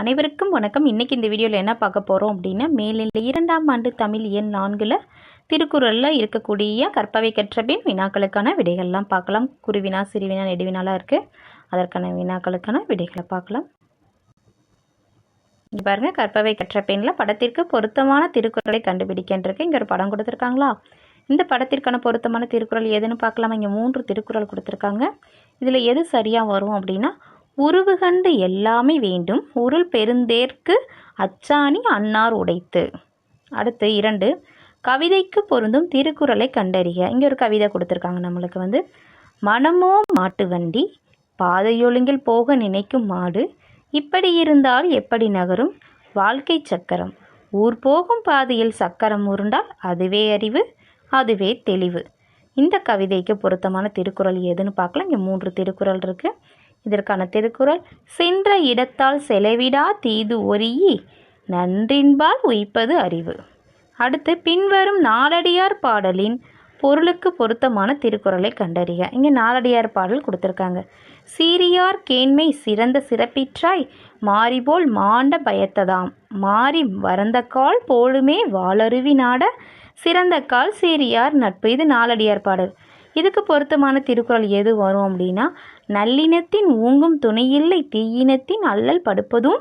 அனைவருக்கும் வணக்கம். இன்றைக்கி இந்த வீடியோவில் என்ன பார்க்க போகிறோம் அப்படின்னா மேலில் இரண்டாம் ஆண்டு தமிழ் எண் நான்கில் திருக்குறளில் இருக்கக்கூடிய கற்பவை கற்ற பின் வினாக்களுக்கான விடைகள்லாம் பார்க்கலாம். குருவினா சிறுவினா நெடுவினாலாம் இருக்குது அதற்கான வினாக்களுக்கான விடைகளை பார்க்கலாம். இங்கே பாருங்கள் கற்பவை கற்ற பெண்ணில் படத்திற்கு பொருத்தமான திருக்குறளை கண்டுபிடிக்கின்றிருக்கு. இங்கே ஒரு படம் கொடுத்துருக்காங்களா? இந்த படத்திற்கான பொருத்தமான திருக்குறள் எதுன்னு பார்க்கலாமா? இங்கே மூன்று திருக்குறள் கொடுத்துருக்காங்க. இதில் எது சரியாக வரும் அப்படின்னா உருவு கண்டு எல்லாமே வேண்டும். உருள் பெருந்தேர்க்கு அச்சாணி அன்னார் உடைத்து. அடுத்து இரண்டு கவிதைக்கு பொருந்தும் திருக்குறளை கண்டறிய இங்கே ஒரு கவிதை கொடுத்துருக்காங்க நம்மளுக்கு வந்து மனமோ மாட்டு வண்டி பாதையொழுங்கில் போக நினைக்கும் மாடு இப்படி இருந்தால் எப்படி நகரும்? வாழ்க்கை சக்கரம் ஊர் போகும் பாதையில் சக்கரம் உருண்டால் அதுவே அறிவு அதுவே தெளிவு. இந்த கவிதைக்கு பொருத்தமான திருக்குறள் எதுன்னு பார்க்கலாம். இங்கே மூன்று திருக்குறள் இருக்குது இதற்கான திருக்குறள் சென்ற இடத்தால் செலவிடா தீது ஒரியி நன்றின்பால் உய்ப்பது அறிவு அடுத்து பின்வரும் நாலடியார் பாடலின் பொருளுக்கு பொருத்தமான திருக்குறளை கண்டறிக. இங்கே நாலடியார் பாடல் கொடுத்துருக்காங்க. சீரியார் கேண்மை சிறந்த சிறப்பிற்றாய் மாறிபோல் மாண்ட பயத்ததாம். மாறி வரந்தக்கால் போலுமே வாளருவி நாட சிறந்த கால் சீரியார் நட்பு இது நாலடியார் பாடல். இதுக்கு பொருத்தமான திருக்குறள் எது வரும் அப்படின்னா நல்லினத்தின் ஊங்கும் துணையில்லை தீயினத்தின் அல்லல் படுப்பதும்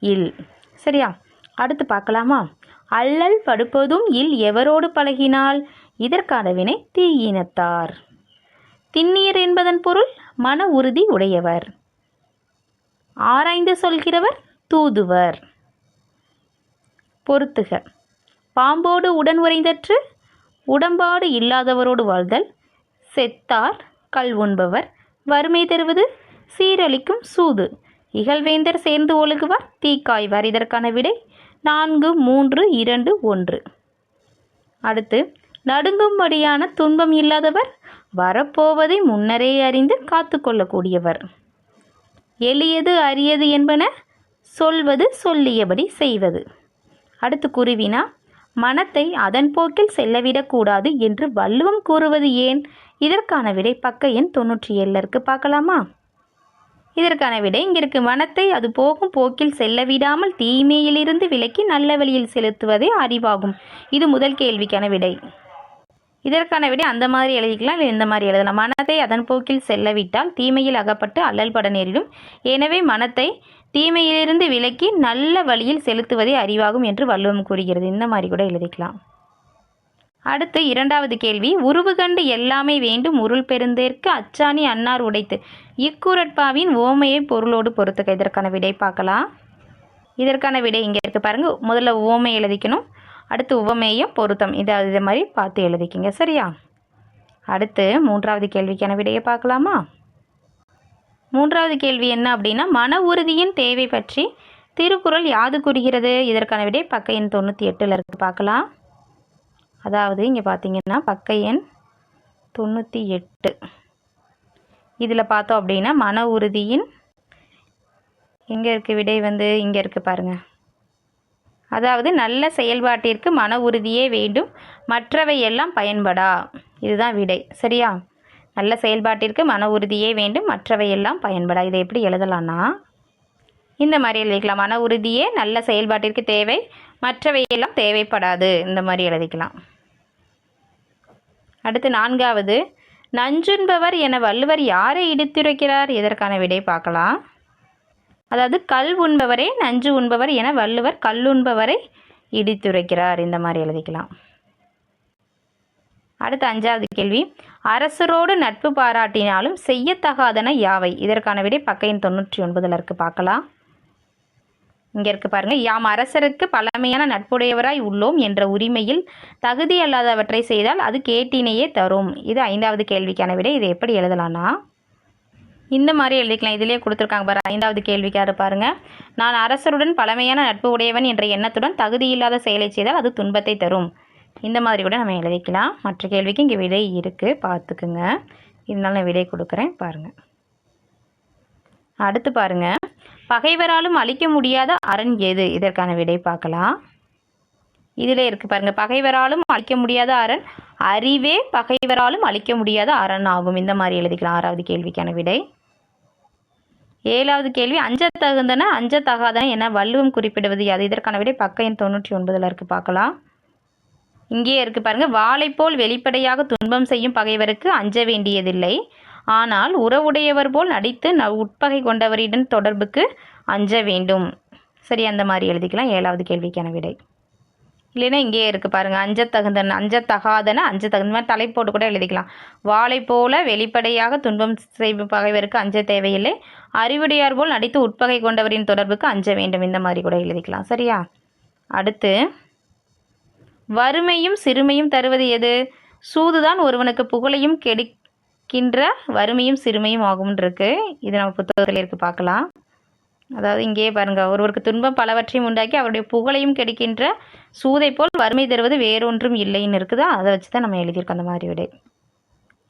இல். சரியா? அடுத்து பார்க்கலாமா? அல்லல் படுப்பதும் இல் எவரோடு பழகினால் இதற்கான வினை தீயினத்தார். திண்ணீர் என்பதன் பொருள் மன உறுதி உடையவர். ஆராய்ந்து சொல்கிறவர் தூதுவர். பொருத்துக பாம்போடு உடன் உறைந்தற்று உடம்பாடு இல்லாதவரோடு வாழ்தல் செத்தார் கல் உண்பவர் வறுமை தருவது சீரழிக்கும் சூது. இகழ்வேந்தர் சேர்ந்து ஒழுகுவார் தீக்காய்வார் இதற்கான விடை நான்கு மூன்று இரண்டு ஒன்று. அடுத்து நடுங்கும்படியான துன்பம் இல்லாதவர் வரப்போவதை முன்னரே அறிந்து காத்து கொள்ளக்கூடியவர். எளியது அரியது என்பன சொல்வது சொல்லியபடி செய்வது. அடுத்து குருவினா மனத்தை அதன் போக்கில் செல்லவிடக்கூடாது என்று வள்ளுவம் கூறுவது ஏன்? இதற்கான விடை பக்க எண் தொண்ணூற்றி ஏழில் இருக்குது பார்க்கலாமா? இதற்கான விடை இங்கே இருக்கு. மனத்தை அது போகும் போக்கில் செல்ல விடாமல் தீமையிலிருந்து விலக்கி நல்ல வழியில் செலுத்துவதே அறிவாகும். இது முதல் கேள்விக்கான விடை. இதற்கான விடை அந்த மாதிரி எழுதிக்கலாம் இல்லை இந்த மாதிரி எழுதலாம். மனத்தை அதன் போக்கில் செல்லவிட்டால் தீமையில் அகப்பட்டு அல்லல் பட நேரிடும். எனவே மனத்தை தீமையிலிருந்து விலக்கி நல்ல வழியில் செலுத்துவதே அறிவாகும் என்று வள்ளுவம் கூறுகிறது. இந்த மாதிரி கூட எழுதிக்கலாம். அடுத்து இரண்டாவது கேள்வி உருவுகண்டு எல்லாமே வேண்டும் உருள் பெருந்தேற்கு அச்சாணி அன்னார் உடைத்து. இக்குரட்பாவின் ஓமையை பொருளோடு பொறுத்துக்க இதற்கான விடை பார்க்கலாம். இதற்கான விடை இங்கே இருக்குது பாருங்கள் முதல்ல ஓமை எழுதிக்கணும். அடுத்து உவமேயம் பொருத்தம். இதை இதே மாதிரி பார்த்து எழுதிக்கிங்க. சரியா? அடுத்து மூன்றாவது கேள்விக்கான விடையை பார்க்கலாமா? மூன்றாவது கேள்வி என்ன அப்படின்னா மன உறுதியின் தேவை பற்றி. திருக்குறள் யாது கூறுகிறது? இதற்கான விடை பக்க எண் தொண்ணூற்றி எட்டில் இருக்கு. பார்க்கலாம். அதாவது இங்கே பார்த்தீங்கன்னா பக்க எண் தொண்ணூற்றி எட்டு. இதில் பார்த்தோம் அப்படின்னா மன உறுதியின் எங்கே இருக்குது விடை வந்து இங்கே இருக்குது பாருங்கள் அதாவது நல்ல செயல்பாட்டிற்கு மன உறுதியே வேண்டும். மற்றவை எல்லாம் பயன்படா. இதுதான் விடை. சரியா? நல்ல செயல்பாட்டிற்கு மன உறுதியே வேண்டும். மற்றவை எல்லாம் பயன்படா. இதை எப்படி எழுதலாம்னா இந்த மாதிரி எழுதிக்கலாம். மன உறுதியே நல்ல செயல்பாட்டிற்கு தேவை. மற்றவை எல்லாம் தேவைப்படாது. இந்த மாதிரி எழுதிக்கலாம். அடுத்து நான்காவது. நஞ்சுண்பவர் என வள்ளுவர் யாரை இடித்துரைக்கிறார்? இதற்கான விடை பார்க்கலாம். அதாவது கல் உண்பவரே நஞ்சு உண்பவர் என வள்ளுவர் கல்லுண்பவரை இடித்துரைக்கிறார். இந்த மாதிரி எழுதிக்கலாம். அடுத்த அஞ்சாவது கேள்வி. அரசரோடு நட்பு பாராட்டினாலும் செய்யத்தகாதன யாவை? இதற்கான விடை பக்கையின் தொண்ணூற்றி ஒன்பதில் இருக்கு. பார்க்கலாம். இங்கே இருக்கு பாருங்க. யாம் அரசருக்கு பழமையான நட்புடையவராய் உள்ளோம் என்ற உரிமையில் தகுதி அல்லாதவற்றை செய்தால் அது கேட்டினையே தரும். இது ஐந்தாவது கேள்விக்கான விடை. இதை எப்படி எழுதலாம்னா இந்த மாதிரி எழுதிக்கலாம். இதிலே கொடுத்துருக்காங்க பாரு ஐந்தாவது கேள்விக்காரு பாருங்க. நான் அரசருடன் பழமையான நட்பு உடையவன் என்ற எண்ணத்துடன் தகுதி இல்லாத செயலை செய்தால் அது துன்பத்தை தரும். இந்த மாதிரி கூட நம்ம எழுதிக்கலாம். மற்ற கேள்விக்கு இங்கே விடை இருக்குது பார்த்துக்குங்க. இதனால நான் விடை கொடுக்குறேன். பாருங்கள் அடுத்து பாருங்கள் பகைவராலும் அழிக்க முடியாத அரண் எது? இதற்கான விடை பார்க்கலாம். இதில் இருக்குது பாருங்க. பகைவராலும் அழிக்க முடியாத அரண் அறிவே பகைவராலும் அழிக்க முடியாத அரண் ஆகும். இந்த மாதிரி எழுதிக்கலாம். ஆறாவது கேள்விக்கான விடை. ஏழாவது கேள்வி அஞ்சத்தகுந்தன அஞ்சத்தகாதன என வள்ளுவம் குறிப்பிடுவது யாது? இதற்கான விடை பக்க எண் தொண்ணூற்றி ஒன்பதில் இருக்குது பார்க்கலாம். இங்கேயே இருக்குது பாருங்கள் வாளைப்போல் வெளிப்படையாக துன்பம் செய்யும் பகைவருக்கு அஞ்ச வேண்டியதில்லை. ஆனால் உறவுடையவர் போல் நடித்து ந உட்பகை கொண்டவரிடம் தொடர்புக்கு அஞ்ச வேண்டும். சரி அந்த மாதிரி எழுதிக்கலாம். ஏழாவது கேள்விக்கான விடை. இல்லைன்னா இங்கேயே இருக்குது பாருங்கள் அஞ்சத்தகுந்தன அஞ்சத்தகாதன அஞ்சத்தகுந்த மாதிரி தலை போட்டு கூட எழுதிக்கலாம். வாளை போல வெளிப்படையாக துன்பம் செய்யும் பகைவருக்கு அஞ்ச தேவையில்லை. அறிவுடையார் போல் நடித்து உட்பகை கொண்டவரின் தொடர்புக்கு அஞ்ச வேண்டும். இந்த மாதிரி கூட எழுதிக்கலாம். சரியா? அடுத்து வறுமையும் சிறுமையும் தருவது எது? சூதுதான் ஒருவனுக்கு புகழையும் கின்ற வறுமையும் சிறுமையும் ஆகும்னு இருக்கு இது நம்ம புத்தகத்தில் இருக்கு பார்க்கலாம். அதாவது இங்கேயே பாருங்க ஒருவருக்கு துன்பம் பலவற்றையும் உண்டாக்கி அவருடைய புகழையும் கிடைக்கின்ற சூதை போல் வறுமை தருவது வேறொன்றும் இல்லைன்னு இருக்குதா? அதை வச்சு தான் நம்ம எழுதியிருக்கோம் அந்த மாதிரி விடை.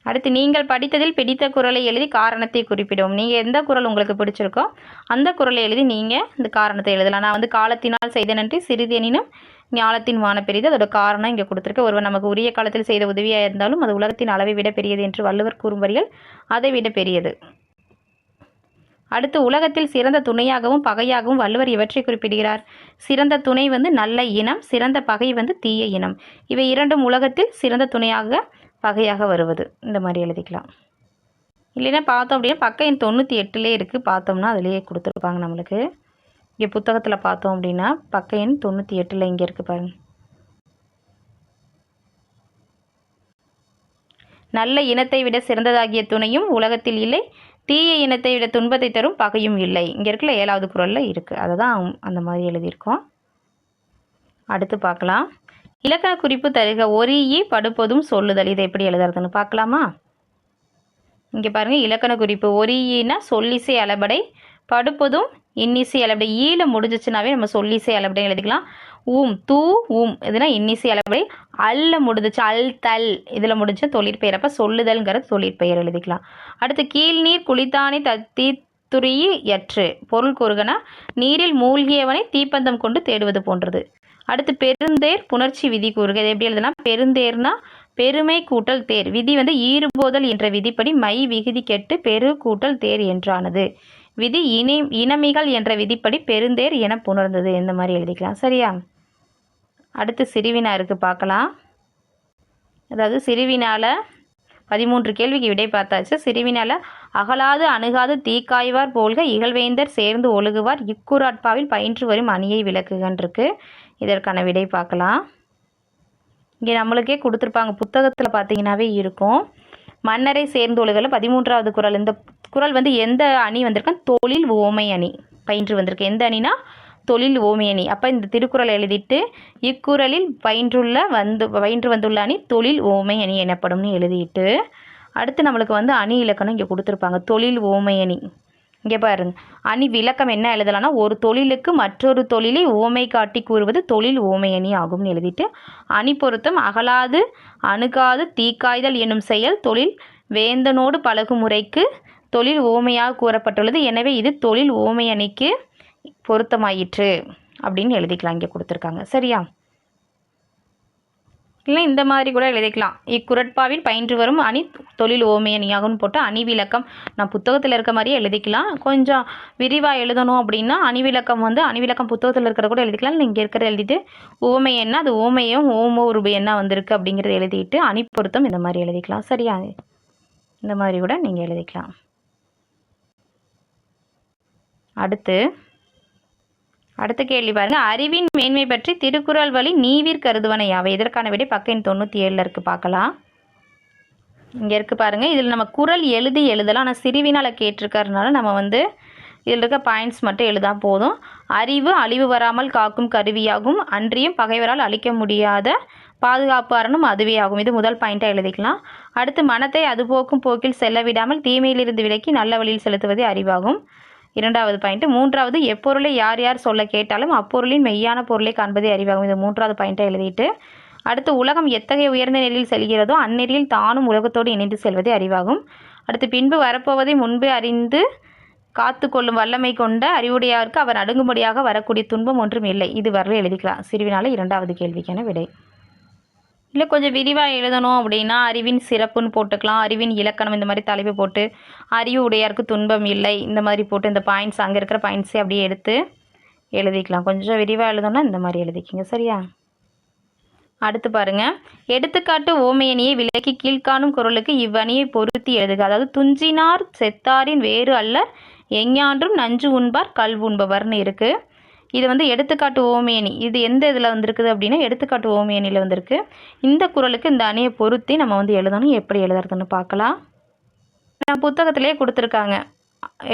அடுத்து நீங்கள் படித்ததில் பிடித்த குரலை எழுதி காரணத்தை குறிப்பிடும் நீங்கள் எந்த குரல் உங்களுக்கு பிடிச்சிருக்கோ அந்த குரலை எழுதி நீங்கள் இந்த காரணத்தை எழுதலாம். நான் வந்து காலத்தினால் செய்த நன்றி சிறிதெனினும் ஞாலத்தின் வான பெரியது அதோட காரணம் இங்கே கொடுத்துருக்கு. ஒருவர் நமக்கு உரிய காலத்தில் செய்த உதவியாக இருந்தாலும் அது உலகத்தின் அளவை விட பெரியது என்று வள்ளுவர் கூறும் வரிகள் அதை விட பெரியது. அடுத்து உலகத்தில் சிறந்த துணையாகவும் பகையாகவும் வள்ளுவர் இவற்றை குறிப்பிடுகிறார். சிறந்த துணை வந்து நல்ல இனம் சிறந்த பகை வந்து தீய இனம். இவை இரண்டும் உலகத்தில் சிறந்த துணையாக பகையாக வருவது. இந்த மாதிரி எழுதிக்கலாம். இல்லைன்னா பார்த்தோம் அப்படின்னா பக்கம் தொண்ணூற்றி எட்டுலேயே இருக்குது பார்த்தோம்னா அதுலேயே கொடுத்துருப்பாங்க நம்மளுக்கு. இங்கே புத்தகத்தில் பார்த்தோம் அப்படின்னா பக்க எண் தொண்ணூற்றி எட்டில் இங்கே இருக்குது பாருங்க. நல்ல இனத்தை விட சிறந்ததாகிய துணையும் உலகத்தில் இல்லை தீய இனத்தை விட துன்பத்தை தரும் பகையும் இல்லை. இங்கே இருக்கல ஏழாவது குரலில் இருக்குது அதை தான் அந்த மாதிரி எழுதியிருக்கோம். அடுத்து பார்க்கலாம். இலக்கண குறிப்பு தருக ஒரியி படுப்பதும் சொல்லுதல். இதை எப்படி எழுதுறதுன்னு பார்க்கலாமா? இங்கே பாருங்கள் இலக்கண குறிப்பு. ஒரியினா சொல்லிசை அளபடை படுப்பதும் இன்னிசை அளபடை ஈல முடிஞ்சிச்சுனாவே நம்ம சொல்லிசை அளபடை எழுதிக்கலாம். ஊம் தூ ஊம். இதுனா இன்னிசை அளவடை. அல்ல முடிஞ்சிச்சு அல் தல். இதில் முடிஞ்ச தொழிற்பெயர் அப்போ சொல்லுதல்ங்கிற தொழிற்பெயர் எழுதிக்கலாம். அடுத்து கீழ்நீர் குளித்தானே தத்தி துரிய எற்று பொருள் கூறுகனா நீரில் மூழ்கியவனை தீப்பந்தம் கொண்டு தேடுவது போன்றது. அடுத்து பெருந்தேர் புணர்ச்சி விதி கூறுக. இது எப்படி எழுதுனா பெருந்தேர்னா பெருமை கூட்டல் தேர். விதி வந்து ஈறுபோதல் என்ற விதிப்படி மை விகுதி கெட்டு பெரு கூட்டல் தேர் என்றானது. விதி இனி இனமிகள் என்ற விதிப்படி பெருந்தேர் என புணர்ந்தது. இந்த மாதிரி எழுதிக்கலாம். சரியா? அடுத்து சிறுவினாருக்கு பார்க்கலாம். அதாவது சிறுவினால பதிமூன்று கேள்விக்கு விடை பார்த்தாச்சு. சிறுவினால அகலாது அணுகாது தீக்காய்வார் போல்க இகழ்வேந்தர் சேர்ந்து ஒழுகுவார் இக்குராட்பாவில் பயின்று வரும் அணியை விளக்குகன்றிருக்கு. இதற்கான விடை பார்க்கலாம். இங்கே நம்மளுக்கே கொடுத்துருப்பாங்க. புத்தகத்தில் பார்த்தீங்கன்னாவே இருக்கும். மன்னரை சேர்ந்து ஒழுகல பதிமூன்றாவது குரல் இந்த குறள் வந்து எந்த அணி வந்திருக்கான் தொழில் ஓமை அணி பயின்று வந்திருக்கு. எந்த அணினா? தொழில் ஓமை அணி. அப்போ இந்த திருக்குறளை எழுதிட்டு இக்குறளில் பயின்றுள்ள வந்து பயின்று வந்துள்ள அணி தொழில் ஓமை அணி எனப்படும்னு எழுதிட்டு அடுத்து நம்மளுக்கு வந்து அணி இலக்கணம் இங்கே கொடுத்துருப்பாங்க. தொழில் ஓமை அணி. இங்கே பாருங்க. அணி விளக்கம் என்ன எழுதலாம்னா ஒரு தொழிலுக்கு மற்றொரு தொழிலை ஓமை காட்டி கூறுவது தொழில் ஓமை அணி ஆகும்னு எழுதிட்டு அணி பொருத்தம் அகலாது அணுகாது தீக்காய்தல் என்னும் செயல் தொழில் வேந்தனோடு பழகும் முறைக்கு தொழில் ஓமையாக கூறப்பட்டுள்ளது. எனவே இது தொழில் ஓமை அணிக்கு பொருத்தமாயிற்று அப்படின்னு எழுதிக்கலாம் இங்கே கொடுத்துருக்காங்க. சரியா? இல்லை இந்த மாதிரி கூட எழுதிக்கலாம். இக்குரட்பாவில் பயின்று வரும் அணி தொழில் ஓமை அணியாகும்னு போட்டு அணி விளக்கம் நான் புத்தகத்தில் இருக்க மாதிரியே எழுதிக்கலாம். கொஞ்சம் விரிவாக எழுதணும் அப்படின்னா அணி விளக்கம் வந்து அணி விளக்கம் புத்தகத்தில் இருக்கிறத கூட எழுதிக்கலாம். இல்லை இங்கே இருக்கிறத எழுதிட்டு ஓமை என்ன அது ஓமையும் ஓமோ ரூபி என்ன வந்திருக்கு அப்படிங்கிறத எழுதிட்டு அணி பொருத்தம் இந்த மாதிரி எழுதிக்கலாம். சரியா? இந்த மாதிரி கூட நீங்கள் எழுதிக்கலாம். அடுத்து அடுத்த கேள்வி பாருங்க. அறிவின் மேன்மை பற்றி திருக்குறள் வழி நீவிர் கருதுவன யாவை? இதற்கான விடை பக்கம் தொண்ணூற்றி ஏழில் இருக்குது பார்க்கலாம் இங்கே இருக்குது பாருங்கள் இதில் நம்ம குறள் எழுதி எழுதலாம். ஆனால் சிறுவினால் கேட்டிருக்கறதுனால நம்ம வந்து இதில் இருக்க பாயிண்ட்ஸ் மட்டும் எழுதா போதும். அறிவு அழிவு வராமல் காக்கும் கருவியாகும். அன்றியும் பகைவரால் அழிக்க முடியாத பாதுகாப்பு அரணம் அதுவே ஆகும் இது முதல் பாயிண்ட்டாக எழுதிக்கலாம். அடுத்து மனத்தை அது போக்கும் போக்கில் செல்ல விடாமல் தீமையிலிருந்து விலக்கி நல்ல வழியில் செலுத்துவதே அறிவாகும். இரண்டாவது பாயிண்ட். மூன்றாவது எப்பொருளை யார் யார் சொல்ல கேட்டாலும் அப்பொருளின் மெய்யான பொருளை காண்பதே அறிவாகும். இது மூன்றாவது பாயிண்ட்டை எழுதிட்டு அடுத்து உலகம் எத்தகைய உயர்ந்த நிலையில் செல்கிறதோ அந்நெறியில் தானும் உலகத்தோடு இணைந்து செல்வதே அறிவாகும். அடுத்து பின்பு வரப்போவதை முன்பே அறிந்து காத்து கொள்ளும் வல்லமை கொண்ட அறிவுடையாருக்கு அவர் அடங்கும்படியாக வரக்கூடிய துன்பம் ஒன்றும் இல்லை. இது வரல எழுதிக்கலாம். சிறுவினால இரண்டாவது கேள்விக்கான விடை. இல்லை கொஞ்சம் விரிவாக எழுதணும் அப்படின்னா அறிவின் சிறப்புன்னு போட்டுக்கலாம். அறிவின் இலக்கணம் இந்த மாதிரி தலைப்பு போட்டு அறிவு உடையாருக்கு துன்பம் இல்லை இந்த மாதிரி போட்டு இந்த பாயிண்ட்ஸ் அங்கே இருக்கிற பாயிண்ட்ஸே அப்படியே எடுத்து எழுதிக்கலாம். கொஞ்சம் விரிவாக எழுதணும்னா இந்த மாதிரி எழுதிக்கிங்க. சரியா? அடுத்து பாருங்க. எடுத்துக்காட்டு ஓமையணியை விலக்கி கீழ்காணும் குரலுக்கு இவ்வணியை பொருத்தி எழுதுக. அதாவது துஞ்சினார் செத்தாரின் வேறு அல்ல எஞ்ஞான்றும் நஞ்சு உண்பார் கல் உண்பவர்னு இருக்குது இது வந்து எடுத்துக்காட்டு ஓமையணி இது எந்த இதில் வந்திருக்குது அப்படின்னா எடுத்துக்காட்டு ஓமையணியில் வந்திருக்கு. இந்த குரலுக்கு இந்த அணியை பொருத்தி நம்ம வந்து எழுதணும். எப்படி எழுதுறதுன்னு பார்க்கலாம். நம்ம புத்தகத்திலே கொடுத்துருக்காங்க.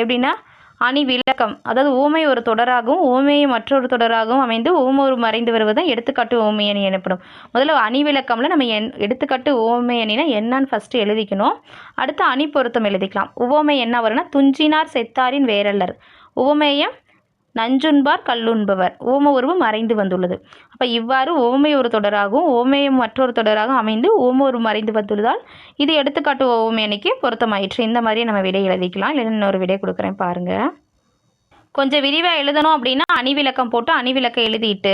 எப்படின்னா அணி விளக்கம். அதாவது ஊமை ஒரு தொடராகவும் ஊமையை மற்றொரு தொடராகவும் அமைந்து ஊமொரு மறைந்து வருவதுதான் எடுத்துக்காட்டு ஓமையணி எனப்படும். முதல்ல அணி விளக்கம்ல நம்ம என் எடுத்துக்காட்டு ஓமை அணினா என்னன்னு ஃபஸ்ட்டு எழுதிக்கணும். அடுத்து அணி பொருத்தம் எழுதிக்கலாம். உவமை என்ன வரும்னா துஞ்சினார் செத்தாரின் வேரல்லர் உவமேயம் நஞ்சுண்பார் கல்லுண்பவர். ஓம உருவம் மறைந்து வந்துள்ளது. அப்போ இவ்வாறு ஓமை ஒரு தொடராகவும் ஓமையம் மற்றொரு தொடராகவும் அமைந்து ஓம உருவம் மறைந்து வந்துள்ளதால் இது எடுத்துக்காட்டு ஓமை அன்னைக்கு பொருத்தமாயிற்று. இந்த மாதிரி நம்ம விடை எழுதிக்கலாம். இல்லை இன்னொரு விடை கொடுக்குறேன் பாருங்கள் கொஞ்சம் விரிவாக எழுதணும் அப்படின்னா அணிவிளக்கம் போட்டு அணிவிளக்கம் எழுதிட்டு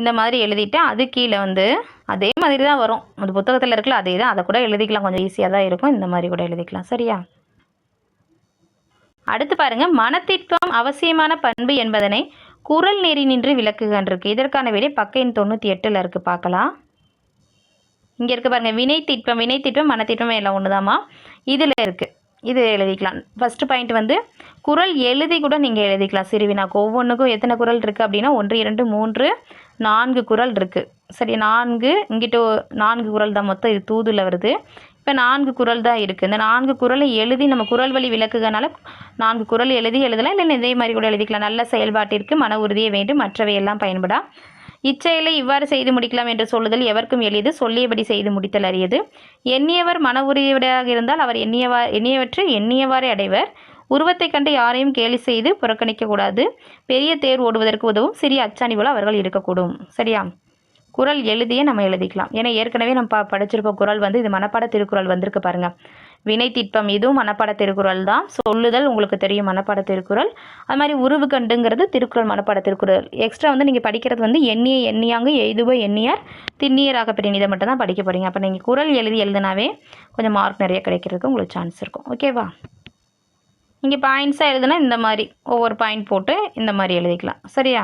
இந்த மாதிரி எழுதிட்டு அது கீழே வந்து அதே மாதிரி தான் வரும். அந்த புத்தகத்தில் இருக்குல்ல அதே தான் அதை கூட எழுதிக்கலாம். கொஞ்சம் ஈஸியாக தான் இருக்கும். இந்த மாதிரி கூட எழுதிக்கலாம். சரியா? அடுத்து பாருங்க மனத்திட்பம் அவசியமான பண்பு என்பதனை குரல் நெறி நின்று விளக்குகின்றிருக்கு. இதற்கான விடை பக்க எண் தொண்ணூற்றி எட்டில் இருக்கு பார்க்கலாம். இங்கே இருக்குது பாருங்க வினை திட்பம் வினை திட்பம் மனத்திட்பம் எல்லாம் ஒன்றுதாம்மா இதில் இருக்கு. இது எழுதிக்கலாம். ஃபர்ஸ்ட் பாயிண்ட் வந்து குரல் எழுதி கூட நீங்கள் எழுதிக்கலாம். சிறுவினாக்கு ஒவ்வொன்றுக்கும் எத்தனை குரல் இருக்குது அப்படின்னா ஒன்று இரண்டு மூன்று நான்கு குரல் இருக்குது சரி நான்கு இங்கிட்ட நான்கு குரல் தான் மொத்தம் இது தூதுல வருது. இப்போ நான்கு குரல் தான் இருக்குது இந்த நான்கு குரலை எழுதி நம்ம குரல் வழி விளக்குகனால நான்கு குரல் எழுதி எழுதலாம். இல்லை இதே மாதிரி கூட எழுதிக்கலாம். நல்ல செயல்பாட்டிற்கு மன உறுதியை வேண்டும். மற்றவை எல்லாம் பயன்படா இச்செயலை இவ்வாறு செய்து முடிக்கலாம் என்று சொல்லுதல் எவருக்கும் எளியது சொல்லியபடி செய்து முடித்தல் அரியது. எண்ணியவர் மன உறுதியுடையதாக இருந்தால் அவர் எண்ணியவா எண்ணியவற்றை எண்ணியவாறே அடைவர். உருவத்தை கண்டு யாரையும் கேலி செய்து புறக்கணிக்கக்கூடாது பெரிய தேர் ஓடுவதற்கு உதவும். சிறிய அச்சாணி போல அவர்கள் இருக்கக்கூடும். சரியா? குரல் எழுதியே நம்ம எழுதிக்கலாம். ஏன்னா ஏற்கனவே நம்ம ப படிச்சிருப்போம் குரல் வந்து இது மனப்பாட திருக்குறள் வந்திருக்கு பாருங்க. வினை திட்பம் இதுவும் மனப்பாட திருக்குறள் தான். சொல்லுதல் உங்களுக்கு தெரியும் மனப்பாட திருக்குறள். அது மாதிரி உருவு கண்டுங்கிறது திருக்குறள் மனப்பாட திருக்குறள். எக்ஸ்ட்ரா வந்து நீங்கள் படிக்கிறது வந்து எண்ணிய எண்ணியாங்க எழுதுவோ எண்ணியார் திண்ணியராக பெரிய மட்டும் தான் படிக்க போகிறீங்க அப்போ நீங்கள் குரல் எழுதி எழுதினாவே கொஞ்சம் மார்க் நிறைய கிடைக்கிறதுக்கு உங்களுக்கு சான்ஸ் இருக்கும். ஓகேவா இங்கே பாயிண்ட்ஸாக எழுதுனா இந்த மாதிரி ஒவ்வொரு பாயிண்ட் போட்டு இந்த மாதிரி எழுதிக்கலாம். சரியா?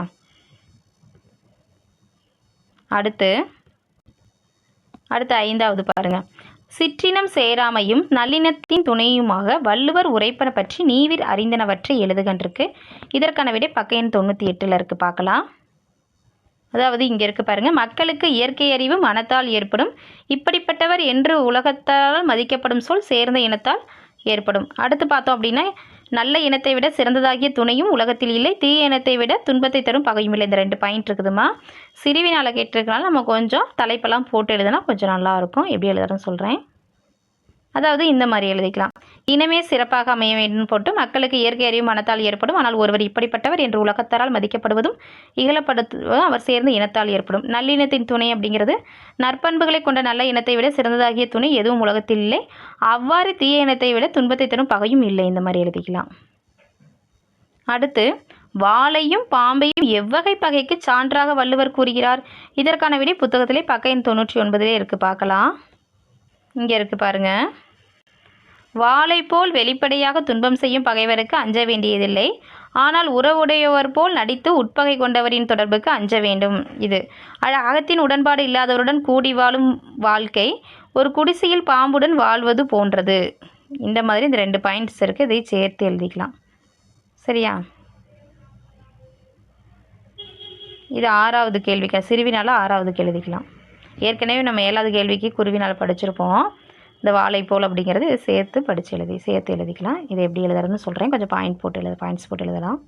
அடுத்து அடுத்து ஐந்தாவது பாருங்க. சிற்றினம் சேராமையும் நல்லினத்தின் துணையுமாக வள்ளுவர் உரைப்பன பற்றி நீவிர் அறிந்தனவற்றை எழுதுகன்றிருக்கு. இதற்கான விடை பக்க எண் தொண்ணூற்றி எட்டில் இருக்குது பார்க்கலாம். அதாவது இங்கே இருக்கு பாருங்க. மக்களுக்கு இயற்கை அறிவு மனத்தால் ஏற்படும். இப்படிப்பட்டவர் என்று உலகத்தால் மதிக்கப்படும் சொல் சேர்ந்த இனத்தால் ஏற்படும். அடுத்து பார்த்தோம் அப்படின்னா நல்ல இனத்தை விட சிறந்ததாகிய துணையும் உலகத்தில் இல்லை. தீய இனத்தை விட துன்பத்தை தரும் பகையும் இல்லை. இந்த ரெண்டு பாயிண்ட் இருக்குதுமா? சிறுவினால கேட்டிருக்கனால நம்ம கொஞ்சம் தலைப்பெல்லாம் போட்டு எழுதுனா கொஞ்சம் நல்லாயிருக்கும் எப்படி எழுதுறேன்னு சொல்கிறேன் அதாவது இந்த மாதிரி எழுதிக்கலாம். இனமே சிறப்பாக அமைய வேண்டும் போட்டு மக்களுக்கு இயற்கை அறிவு மனத்தால் ஏற்படும். ஆனால் ஒருவர் இப்படிப்பட்டவர் என்று உலகத்தாரால் மதிக்கப்படுவதும் இகழப்படுத்துவதும் அவர் சேர்ந்த இனத்தால் ஏற்படும். நல்லினத்தின் துணை அப்படிங்கிறது நற்பண்புகளை கொண்ட நல்ல இனத்தை விட சிறந்ததாகிய துணை எதுவும் உலகத்தில் இல்லை. அவ்வாறு தீய இனத்தை விட துன்பத்தை தரும் பகையும் இல்லை. இந்த மாதிரி எழுதிக்கலாம். அடுத்து வாளையும் பாம்பையும் எவ்வகை பகைக்கு சான்றாக வள்ளுவர் கூறுகிறார். இதற்கான விடை புத்தகத்திலே பக்கையின் தொண்ணூற்றி ஒன்பதிலே இருக்கு. பார்க்கலாம். இங்கே இருக்குது பாருங்க. வாளை போல் வெளிப்படையாக துன்பம் செய்யும் பகைவருக்கு அஞ்ச வேண்டியதில்லை. ஆனால் உறவுடையவர் போல் நடித்து உட்பகை கொண்டவரின் தொடர்புக்கு அஞ்ச வேண்டும். இது அழ- அகத்தின் உடன்பாடு இல்லாதவருடன் கூடி வாழும் வாழ்க்கை ஒரு குடிசையில் பாம்புடன் வாழ்வது போன்றது. இந்த மாதிரி இந்த ரெண்டு பாயிண்ட்ஸ் இருக்குது இதை சேர்த்து எழுதிக்கலாம். சரியா? இது ஆறாவது கேள்விக்கா? சிறுவினால ஆறாவது எழுதிக்கலாம். ஏற்கனவே நம்ம ஏழாவது கேள்விக்கு குருவினால் படிச்சிருப்போம். இந்த வாழை போல் அப்படிங்கிறது சேர்த்து படித்து எழுதி சேர்த்து எழுதிக்கலாம். இதை எப்படி எழுதுறதுன்னு சொல்கிறேன் கொஞ்சம் பாயிண்ட் போட்டு எழுது பாயிண்ட்ஸ் போட்டு எழுதலாம்.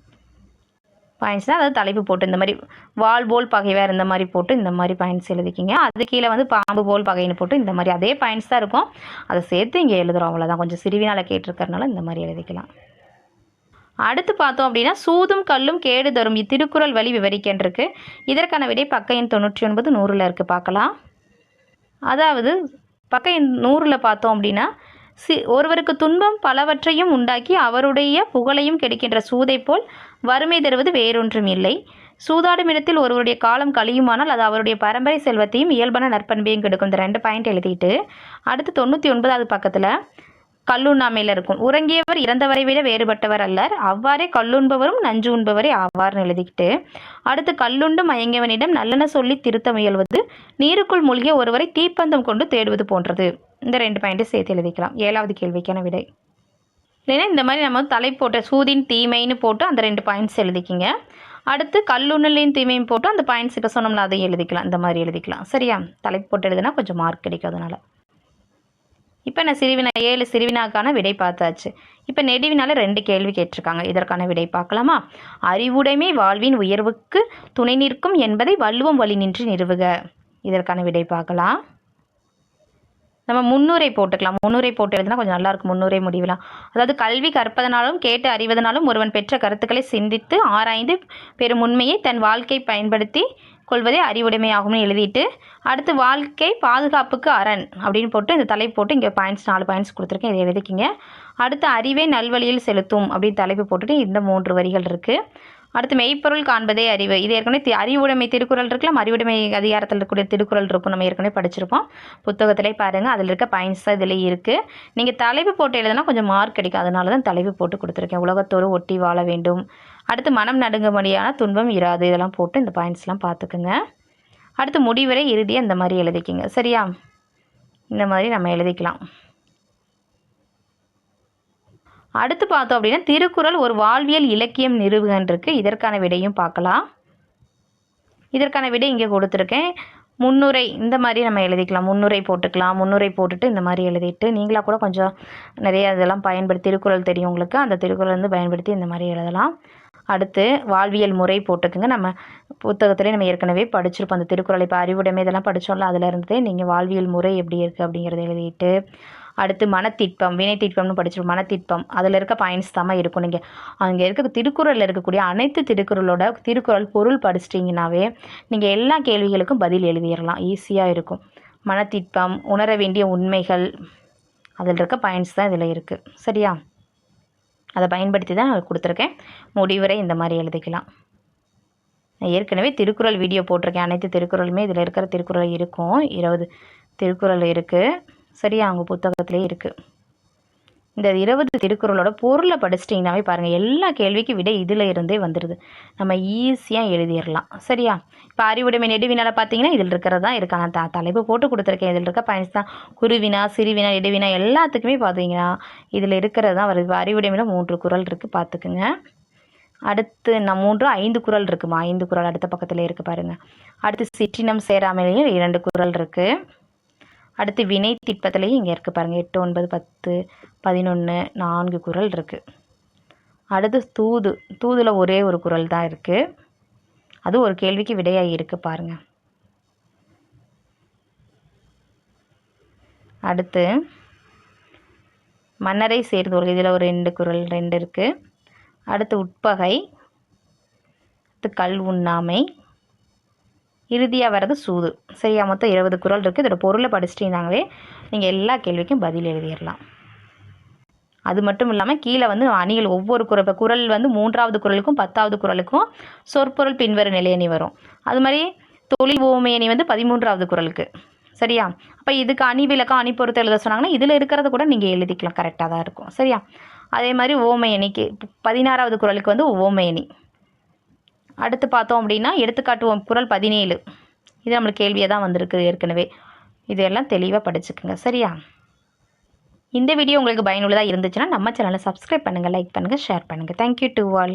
பாயிண்ட்ஸ்னால் அதாவது தலைப்பு போட்டு இந்த மாதிரி வால் போல் பகைவார் இந்த மாதிரி போட்டு இந்த மாதிரி பாயிண்ட்ஸ் எழுதிக்கிங்க. அது கீழே வந்து பாம்பு போல் பகைன்னு போட்டு இந்த மாதிரி அதே பாயிண்ட்ஸ் தான் இருக்கும். அதை சேர்த்து இங்கே எழுதுறோம். அவ்வளோதான் கொஞ்சம் சிறுவினால் கேட்டிருக்கறனால இந்த மாதிரி எழுதிக்கலாம். அடுத்து பார்த்தோம் அப்படின்னா சூதும் கல்லும் கேடு தரும். இத்திருக்குறள் வழி விவரிக்கின்றிருக்கு. இதற்கான விடை பக்க எண் தொண்ணூற்றி ஒன்பது நூறில் இருக்குது பார்க்கலாம். அதாவது பக்க எண் நூறில் பார்த்தோம் அப்படின்னா சி ஒருவருக்கு துன்பம் பலவற்றையும் உண்டாக்கி அவருடைய புகழையும் கெடுக்கின்ற சூதை போல் வறுமை தருவது வேறொன்றும் இல்லை. சூதாடும் இடத்தில் ஒருவருடைய காலம் கழியுமானால் அது அவருடைய பரம்பரை செல்வத்தையும் இயல்பான நற்பண்பையும் கெடுக்கும். இந்த ரெண்டு பாயிண்ட் எழுதிட்டு அடுத்து தொண்ணூற்றி ஒன்பதாவது பக்கத்தில் கல்லுண்ணாமையில் இருக்கும். உறங்கியவர் இறந்தவரை விட வேறுபட்டவர் அல்லர். அவ்வாறே கல்லுண்பவரும் நஞ்சு உண்பவரே ஆவார்னு எழுதிக்கிட்டு அடுத்து கல்லுண்டு மயங்கியவனிடம் நல்லன சொல்லி திருத்த முயல்வது நீருக்குள் மூழ்கிய ஒருவரை தீப்பந்தம் கொண்டு தேடுவது போன்றது. இந்த ரெண்டு பாயிண்ட்டை சேர்த்து எழுதிக்கலாம். ஏழாவது கேள்விக்கான விடை. இல்லைன்னா இந்த மாதிரி நம்ம தலை போட்ட சூதின் தீமைன்னு போட்டு அந்த ரெண்டு பாயிண்ட்ஸ் எழுதிக்கிங்க. அடுத்து கல்லுணலின் தீமையும் போட்டு அந்த பாயிண்ட்ஸ் இப்போ சொன்னோம்னா அதையும் எழுதிக்கலாம். இந்த மாதிரி எழுதிக்கலாம். சரியா? தலைப்பு போட்டு எழுதுனா கொஞ்சம் மார்க் கிடைக்கும் அதனால். இப்போ நான் சிறுவினா ஏழு சிறுவினாக்கான விடை பார்த்தாச்சு. இப்போ நெடுவினால ரெண்டு கேள்வி கேட்டிருக்காங்க. இதற்கான விடை பார்க்கலாமா? அறிவுடைமை வாழ்வின் உயர்வுக்கு துணை நிற்கும் என்பதை வள்ளுவம் வழி நின்று நிறுவுக. இதற்கான விடை பார்க்கலாம். நம்ம முன்னுரை போட்டுக்கலாம். முன்னுரை போட்டு எழுதினா கொஞ்சம் நல்லா இருக்கும். முன்னுரை முடிவுலாம் அதாவது கல்வி கற்பதனாலும் கேட்டு அறிவதனாலும் ஒருவன் பெற்ற கருத்துக்களை சிந்தித்து ஆராய்ந்து பெரும் உண்மையை தன் வாழ்க்கை பயன்படுத்தி கொள்வதே அறிவுடைமையாகும்னு எழுதிட்டு அடுத்து வாழ்க்கை பாதுகாப்புக்கு அரண் அப்படின்னு போட்டு இந்த தலைப்பு போட்டு இங்கே பாயிண்ட்ஸ் நாலு பாயிண்ட்ஸ் கொடுத்துருக்கேன். இதை எழுதிக்கிங்க. அடுத்து அறிவை நல்வழியில் செலுத்தும் அப்படின்னு தலைப்பு போட்டுட்டு இந்த மூன்று வரிகள் இருக்குது அடுத்து மெய்ப்பொருள் காண்பதே அறிவு. இது ஏற்கனவே அறிவுடைமை திருக்குறள் இருக்கலாம் அறிவுடைமை அதிகாரத்தில் இருக்கக்கூடிய திருக்குறள் இருக்கும். நம்ம ஏற்கனவே படிச்சிருப்போம். புத்தகத்திலே பாருங்கள் அதில் இருக்க பாயிண்ட்ஸ் தான் இதில் இருக்குது நீங்கள் தலைப்பு போட்டு எழுதுனா கொஞ்சம் மார்க் கிடைக்கும். அதனால தான் தலைப்பு போட்டு கொடுத்துருக்கேன். உலகத்தோடு ஒட்டி வாழ வேண்டும். அடுத்து மனம் நடுங்கும்படியான துன்பம் இராது. இதெல்லாம் போட்டு இந்த பாயிண்ட்ஸ்லாம் பார்த்துக்குங்க. அடுத்து முடிவரை இறுதியாக இந்த மாதிரி எழுதிக்கிங்க. சரியா? இந்த மாதிரி நம்ம எழுதிக்கலாம். அடுத்து பார்த்தோம் அப்படின்னா திருக்குறள் ஒரு வாழ்வியல் இலக்கியம் நிறுவுகன்றிருக்கு. இதற்கான விடையும் பார்க்கலாம். இதற்கான விடை இங்கே கொடுத்துருக்கேன். முன்னுரை இந்த மாதிரி நம்ம எழுதிக்கலாம். முன்னுரை போட்டுக்கலாம். முன்னுரை போட்டுட்டு இந்த மாதிரி எழுதிட்டு நீங்களாக கூட கொஞ்சம் நிறைய இதெல்லாம் பயன்படுத்தி திருக்குறள் தெரியும் உங்களுக்கு. அந்த திருக்குறள் வந்து பயன்படுத்தி இந்த மாதிரி எழுதலாம். அடுத்து வாழ்வியல் முறை போட்டுக்குங்க. நம்ம புத்தகத்திலே நம்ம ஏற்கனவே படிச்சிருப்போம். அந்த திருக்குறள் இப்போ அறிவுடைமை இதெல்லாம் படித்தோம்ல அதில் இருந்தே நீங்கள் வாழ்வியல் முறை எப்படி இருக்குது அப்படிங்கிறத எழுதிட்டு அடுத்து மனத்திட்பம் வினைத்திட்பம்னு படிச்சிருப்போம். மனத்திட்பம் அதில் இருக்க பாயிண்ட்ஸ் தான் இருக்கும். நீங்கள் அங்கே இருக்க திருக்குறளில் இருக்கக்கூடிய அனைத்து திருக்குறளோட திருக்குறள் பொருள் படிச்சிட்டிங்கனாவே நீங்கள் எல்லா கேள்விகளுக்கும் பதில் எழுதிடலாம் ஈஸியாக இருக்கும். மனத்திட்பம் உணர வேண்டிய உண்மைகள் அதில் இருக்க பாயிண்ட்ஸ் தான் இதில் இருக்குது சரியா? அதை பயன்படுத்தி தான் நான் கொடுத்துருக்கேன். முடிவுரை இந்த மாதிரி எழுதிக்கலாம். நான் ஏற்கனவே திருக்குறள் வீடியோ போட்டிருக்கேன். அனைத்து திருக்குறளுமே இதில் இருக்கிற திருக்குறள் இருக்கும். இருபது திருக்குறள் இருக்குது சரியா? அவங்க புத்தகத்திலே இருக்குது இந்த இருபது திருக்குறளோட பொருளை படிச்சிட்டிங்கனாவே பாருங்கள் எல்லா கேள்விக்கும் விட இதில் இருந்தே வந்துடுது நம்ம ஈஸியாக எழுதிடலாம் சரியா? இப்போ அறிவுடைமை நெடுவினால பார்த்தீங்கன்னா இதில் இருக்கிறது தான் இருக்கு நான் த தலைப்பு போட்டு கொடுத்துருக்கேன். இதில் இருக்க பயன்ஸ் தான். குருவினா சிறுவினா நெடுவினா எல்லாத்துக்குமே பார்த்தீங்கன்னா இதில் இருக்கிறது தான் வருது. அறிவுடைமையில் மூன்று குறள் இருக்குது பார்த்துக்குங்க அடுத்து நம் மூன்று ஐந்து குறள் இருக்குமா? ஐந்து குறள் அடுத்த பக்கத்தில் இருக்குது பாருங்கள் அடுத்து சிற்றினம் சேராமலேயும் இரண்டு குறள் இருக்குது அடுத்து வினை திட்பத்திலையும் இங்கே இருக்குது பாருங்கள் எட்டு ஒன்பது பத்து பதினொன்று நான்கு குறள் இருக்குது அடுத்து தூது. தூதில் ஒரே ஒரு குறள் தான் இருக்குது அது ஒரு கேள்விக்கு விடையாக இருக்குது பாருங்கள் அடுத்து மன்னரை சேர்ந்தோர்கள். இதில் ஒரு ரெண்டு குறள் ரெண்டு இருக்குது அடுத்து உட்பகை. அடுத்து கல் உண்ணாமை. இறுதியாக வர்றது சூது. சரியா? மொத்தம் இருபது குறள் இருக்குது இதோட பொருளை படிச்சிட்டிங்கனாலே நீங்கள் எல்லா கேள்விக்கும் பதில் எழுதிடலாம். அது மட்டும் இல்லாமல் கீழே வந்து அணிகள் ஒவ்வொரு குரல் இப்போ குறள் வந்து மூன்றாவது குரலுக்கும் பத்தாவது குறளுக்கும் சொற்பொருள் பின்வரும் நிலையணி வரும். அது மாதிரி தொழில் ஓமையணி வந்து பதிமூன்றாவது குறளுக்கு சரியா? அப்போ இதுக்கு அணி விளக்கம் அணி பொறுத்து எழுத சொன்னாங்கன்னா இதில் இருக்கிறத கூட நீங்கள் எழுதிக்கலாம். கரெக்டாக தான் இருக்கும். சரியா? அதே மாதிரி ஓமையணிக்கு பதினாறாவது குறளுக்கு வந்து ஓமையணி அடுத்து பார்த்தோம் அப்படின்னா எடுத்துக்காட்டுவோம் குரல் பதினேழு. இது நம்மளுக்கு கேள்வியாக தான் வந்திருக்கு ஏற்கனவே. இதெல்லாம் தெளிவாக படிச்சுக்குங்க. சரியா? இந்த வீடியோ உங்களுக்கு பயனுள்ளதாக இருந்துச்சுன்னா நம்ம சேனலை சப்ஸ்கிரைப் பண்ணுங்கள் லைக் பண்ணுங்கள் ஷேர் பண்ணுங்கள் தேங்க்யூ டு ஆல்